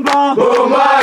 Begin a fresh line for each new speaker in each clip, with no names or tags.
bomba.
Bomba,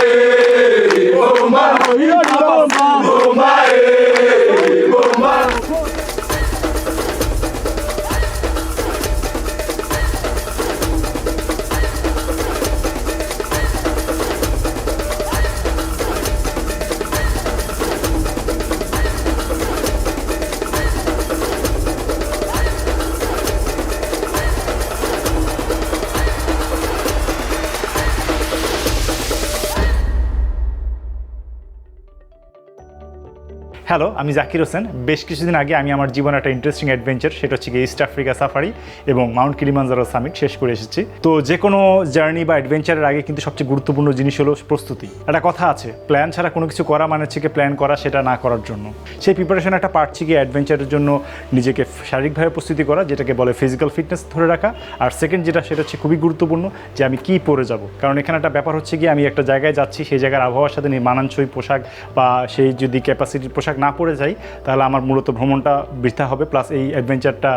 hello আমি জাকির হোসেন। বেশ কিছুদিন আগে আমি আমার জীবনে একটা ইন্টারেস্টিং অ্যাডভেঞ্চার সেটা হচ্ছে ইস্ট আফ্রিকা সাফারি এবং মাউন্ট কিলিমানজারো সামিট শেষ করে এসেছি। তো যে কোনো জার্নি বা অ্যাডভেঞ্চারের আগে কিন্তু সবচেয়ে গুরুত্বপূর্ণ জিনিস হলো প্রস্তুতি। একটা কথা আছে প্ল্যান ছাড়া কোনো কিছু করা মানে হচ্ছে প্ল্যান করা, সেটা না করার জন্য। সেই প্রিপারেশন একটা পার্ট ছিল গিয়ে অ্যাডভেঞ্চারের জন্য নিজেকে শারীরিকভাবে প্রস্তুতি করা, যেটাকে বলে ফিজিক্যাল ফিটনেস ধরে রাখা। আর সেকেন্ড যেটা, সেটা হচ্ছে খুবই গুরুত্বপূর্ণ যে আমি কী পরে যাব। কারণ এখানে একটা ব্যাপার হচ্ছে গিয়ে আমি একটা জায়গায় যাচ্ছি, সেই জায়গার আবহাওয়ার সাথে মানানসই পোশাক বা সেই যদি ক্যাপাসিটির পোশাক না পরে যাই, তাহলে আমার মূলত ভ্রমণটা বৃথা হবে প্লাস এই অ্যাডভেঞ্চারটা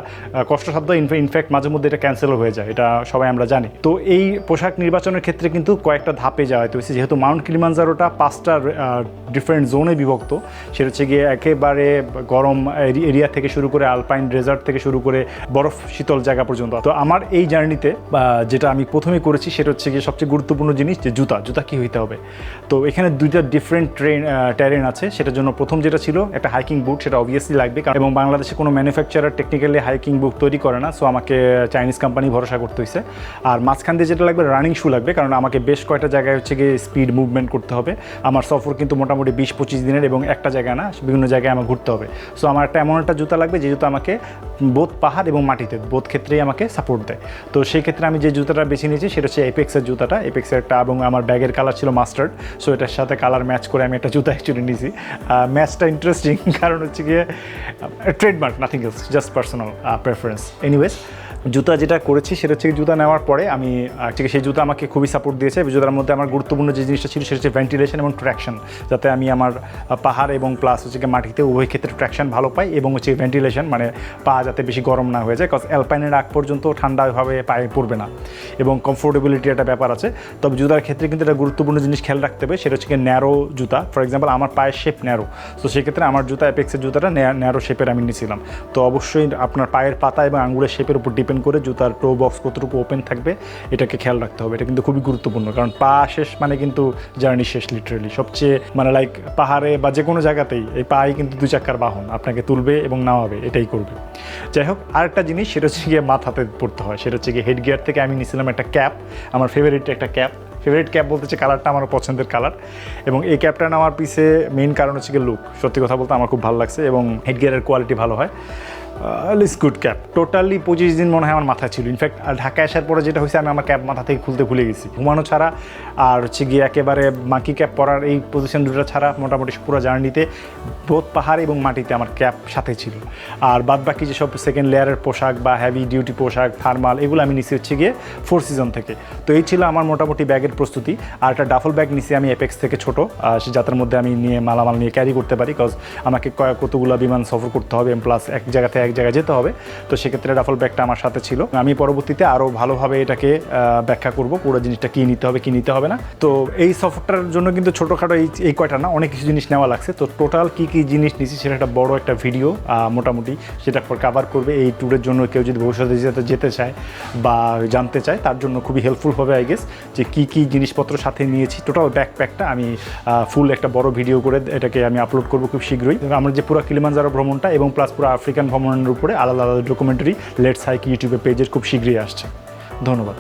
কষ্টসাধ্য ইনফ্যাক্ট মাঝে মধ্যে এটা ক্যান্সেল হয়ে যায়, এটা সবাই আমরা জানি। তো এই পোশাক নির্বাচনের ক্ষেত্রে কিন্তু কয়েকটা ধাপে যাওয়া হয়েছে যেহেতু মাউন্ট কিলিমানজারোটা পাঁচটা ডিফারেন্ট জোনে বিভক্ত, সেটা হচ্ছে গিয়ে একেবারে গরম এরিয়া থেকে শুরু করে আলপাইন ডেজার্ট থেকে শুরু করে বরফ শীতল জায়গা পর্যন্ত। তো আমার এই জার্নিতে যেটা আমি প্রথমে করেছি, সেটা হচ্ছে গিয়ে সবচেয়ে গুরুত্বপূর্ণ জিনিস যে জুতা জুতা কী হইতে হবে। তো এখানে দুইটা ডিফারেন্ট ট্রেন ট্যারেন আছে, সেটার জন্য প্রথম যেটা ছিল, একটা হাইকিং বুট সেটা অবভিয়াসলি লাগবে, কারণ- এবং বাংলাদেশে কোনো ম্যানুফ্যাকচারার টেকনিক্যালি হাইকিং বুট তৈরি করে না সো আমাকে চাইনিজ কোম্পানি ভরসা করতে হয়েছে আর মাঝখান দিয়ে যেটা লাগবে রানিং শু লাগবে, কারণ আমাকে বেশ কয়টা জায়গায় হচ্ছে গিয়ে স্পিড মুভমেন্ট করতে হবে। আমার সফর কিন্তু মোটামুটি বিশ পঁচিশ দিনের এবং একটা জায়গায় না, বিভিন্ন জায়গায় আমার ঘুরতে হবে। সো আমার একটা এমন একটা জুতা লাগবে, যে জুতা আমাকে বোধ পাহাড় এবং মাটিতে বোধ ক্ষেত্রেই আমাকে সাপোর্ট দেয়। তো সেই ক্ষেত্রে আমি যে জুতাটা বেছে নিয়েছি, সেটা হচ্ছে এপেক্সের জুতাটা। এপেক্সের একটা, এবং আমার ব্যাগের কালার ছিল মাস্টার্ড সো এটার সাথে কালার ম্যাচ করে আমি একটা জুতা অ্যাকচুয়ালি নিয়েছি। ম্যাচটা ইন্টারেস্টিং কারণ হচ্ছে গিয়ে trademark nothing else just personal preference anyways জুতা যেটা করেছি সেটা হচ্ছে জুতা নেওয়ার পরে আমি ঠিক সেই জুতা আমাকে খুবই সাপোর্ট দিয়েছে। জুতার মধ্যে আমার গুরুত্বপূর্ণ যে জিনিসটা ছিল সেটা হচ্ছে ভেন্টিলেশন এবং ট্র্যাকশন যাতে আমি আমার পাহাড় এবং প্লাস হচ্ছে গিয়ে মাটিতে উভয় ক্ষেত্রে ট্র্যাকশন ভালো পাই এবং হচ্ছে ভেন্টিলেশন মানে পা যাতে বেশি গরম না হয়ে যায় কজ অ্যালপাইনের আগ পর্যন্ত ঠান্ডাভাবে পায়ে পড়বে না এবং কমফোর্টেবিলিটি একটা ব্যাপার আছে। তবে জুতার ক্ষেত্রে কিন্তু একটা গুরুত্বপূর্ণ জিনিস খেয়াল রাখতে হবে, সেটা হচ্ছে গিয়ে ন্যারো জুতা। ফর এক্সাম্পল আমার পায়ের শেপ ন্যারো তো সেক্ষেত্রে আমার জুতা অ্যাপেক্সের জুতাটা ন্যারো শেপের আমি নিয়েছিলাম তো অবশ্যই আপনার পায়ের পাতা এবং আঙ্গুলের শেপের উপর ডিপেন্ড করে জুতার টো বক্স কতটুকু ওপেন থাকবে, এটাকে খেয়াল রাখতে হবে। এটা কিন্তু খুবই গুরুত্বপূর্ণ, কারণ পা শেষ মানে কিন্তু জার্নি শেষ লিটারেলি সবচেয়ে মানে লাইক পাহাড়ে বা যে কোনো জায়গাতেই এই পাই কিন্তু দু চাকার বাহন, আপনাকে তুলবে এবং নামাবে, এটাই করবে। যাই হোক, আরেকটা জিনিস, সেটা হচ্ছে গিয়ে মাথাতে পড়তে হয়, সেটা হচ্ছে গিয়ে হেড গিয়ার থেকে আমি নিয়েছিলাম একটা ক্যাপ আমার ফেভারিট একটা ক্যাপ ফেভারিট ক্যাপ বলতে হচ্ছে কালারটা আমার পছন্দের কালার এবং এই ক্যাপটা নেওয়ার পিছে মেইন কারণ হচ্ছে গিয়ে লুক সত্যি কথা বলতে আমার খুব ভালো লাগছে এবং হেড গিয়ারের কোয়ালিটি ভালো হয়। লিস গুড ক্যাপ টোটালি পঁচিশ দিন মনে হয় আমার মাথায় ছিল। ইনফ্যাক্ট ঢাকায় আসার পরে যেটা হয়েছে, আমি আমার ক্যাপ মাথা থেকে খুলতে ভুলে গেছি। ঘুমানো ছাড়া আর হচ্ছে গিয়ে একেবারে মাকি ক্যাপ পরার এই পজিশন দুটো ছাড়া মোটামুটি পুরো জার্নিতে বোধ পাহাড় এবং মাটিতে আমার ক্যাপ সাথে ছিল। আর বাদ বাকি যেসব সেকেন্ড লেয়ারের পোশাক বা হ্যাভি ডিউটি পোশাক থার্মাল এগুলো আমি নিছি হচ্ছে গিয়ে ফোর সিজন থেকে। তো এই ছিল আমার মোটামুটি ব্যাগের প্রস্তুতি। আর একটা ডাফল ব্যাগ নিছি আমি এপেক্স থেকে ছোটো। সে যাতার মধ্যে আমি নিয়ে মালামাল নিয়ে ক্যারি করতে পারি কজ আমাকে কতগুলো বিমান সফর করতে হবে প্লাস এক জায়গা থেকে এক জায়গায় যেতে হবে। তো সেক্ষেত্রে রাফল ব্যাগটা আমার সাথে ছিল। আমি পরবর্তীতে আরও ভালোভাবে এটাকে ব্যাখ্যা করব। পুরো জিনিসটা কী নিতে হবে, কী নিতে হবে না। তো এই সফটটার জন্য কিন্তু ছোটোখাটো এই এই কয়টা না, অনেক কিছু জিনিস নেওয়া লাগছে। তো টোটাল কী কী জিনিস নিয়েছি সেটা একটা বড় একটা ভিডিও মোটামুটি সেটা কভার করবে। এই ট্যুরের জন্য কেউ যদি ভবিষ্যতে যেতে যেতে চায় বা জানতে চায়, তার জন্য খুবই হেল্পফুল হবে আই গেস যে কী কী জিনিসপত্র সাথে নিয়েছি। টোটাল ব্যাকপ্যাকটা আমি ফুল একটা বড় ভিডিও করে এটাকে আমি আপলোড করব খুব শীঘ্রই। আমার যে পুরো কিলিমানজারো ভ্রমণটা এবং প্লাস পুরো আফ্রিকান ভ্রমণের উপরে আলাদা আলাদা ডকুমেন্টারি লেটস হাইক ইউটিউবে পেজের খুব শীঘ্রই আসছে। ধন্যবাদ।